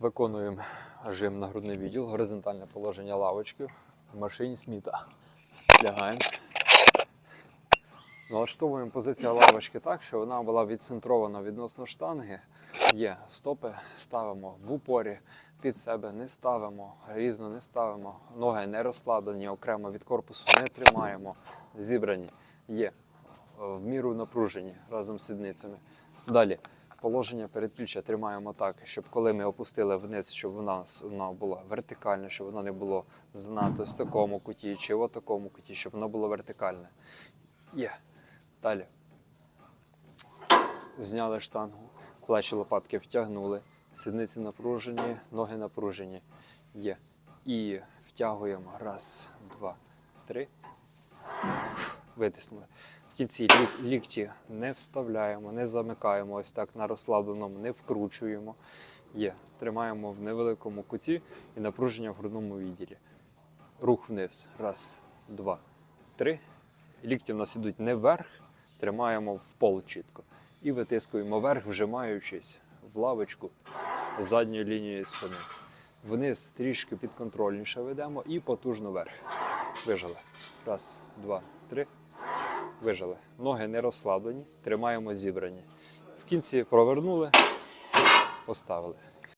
Виконуємо жим на грудний відділ, горизонтальне положення лавочки в машині сміта. Лягаємо. Налаштовуємо позицію лавочки так, щоб вона була відцентрована відносно штанги. Є стопи, ставимо в упорі, під себе не ставимо, різно не ставимо, ноги не розслаблені, окремо від корпусу не тримаємо, зібрані. Є в міру напружені разом з сідницями. Далі положення передпліччя тримаємо так, щоб коли ми опустили вниз, щоб у нас вона була вертикальна, щоб воно не було занадто в такому куті чи в такому куті, щоб воно було вертикальне. Є. Далі. Зняли штангу, плечі лопатки втягнули, сідниці напружені, ноги напружені. Є. І втягуємо. Раз, два, три. Витиснули. Кінці лік- лікті не вставляємо, не замикаємо ось так на розслабленому, не вкручуємо. Є. Тримаємо в невеликому куті і напруження в грудному відділі. Рух вниз. Раз, два, три. Лікті в нас ідуть не вверх, тримаємо в пол чітко. І витискуємо вверх, вжимаючись в лавочку задньою лінією спини. Вниз трішки підконтрольніше ведемо і потужно вверх. Вижали. Раз, два, три. Вижали. Ноги не розслаблені, тримаємо зібрані. В кінці провернули, поставили.